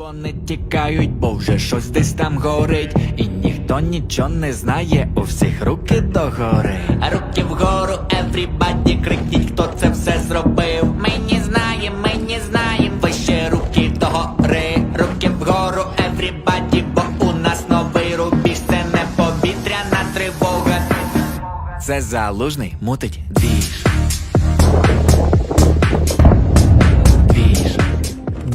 Вони тікають, бо вже щось десь там горить, і ніхто нічого не знає, у всіх руки догори. Руки вгору, everybody, крикніть, хто це все зробив. Ми не знаємо, ми не знаємо, вище руки догори, руки вгору, everybody, бо у нас новий рубіж, це не повітряна тривога. Це залужний мутить. Двіж.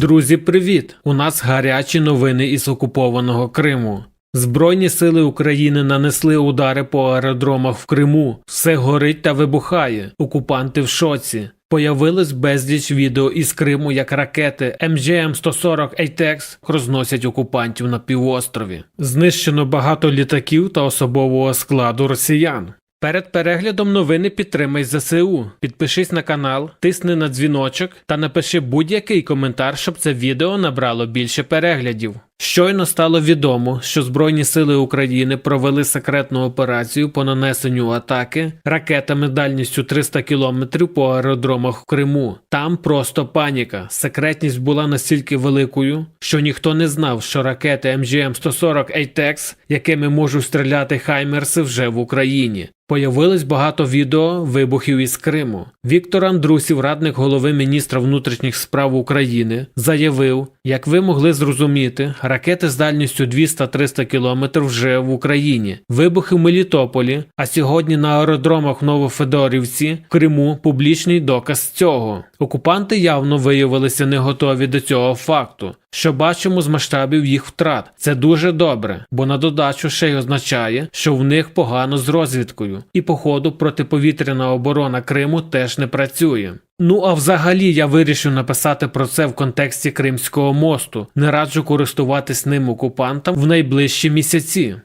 Друзі, привіт! У нас гарячі новини із окупованого Криму. Збройні сили України нанесли удари по аеродромах в Криму. Все горить та вибухає. Окупанти в шоці. Появилось безліч відео із Криму, як ракети МГМ-140 ATEX розносять окупантів на півострові. Знищено багато літаків та особового складу росіян. Перед переглядом новини підтримай ЗСУ. Підпишись на канал, тисни на дзвіночок та напиши будь-який коментар, щоб це відео набрало більше переглядів. Щойно стало відомо, що Збройні сили України провели секретну операцію по нанесенню атаки ракетами дальністю 300 км по аеродромах в Криму. Там просто паніка. Секретність була настільки великою, що ніхто не знав, що ракети МГМ-140 ATEX, якими можуть стріляти хаймерси, вже в Україні. Появилось багато відео вибухів із Криму. Віктор Андрусів, радник голови міністра внутрішніх справ України, заявив, як ви могли зрозуміти, ракети з дальністю 200-300 км вже в Україні. Вибухи в Мелітополі, а сьогодні на аеродромах Новофедорівці, в Криму публічний доказ цього. Окупанти явно виявилися не готові до цього факту. Що бачимо з масштабів їх втрат. Це дуже добре, бо на додачу ще й означає, що в них погано з розвідкою, і походу протиповітряна оборона Криму теж не працює. Ну а взагалі я вирішив написати про це в контексті Кримського мосту. Не раджу користуватись ним окупантам в найближчі місяці.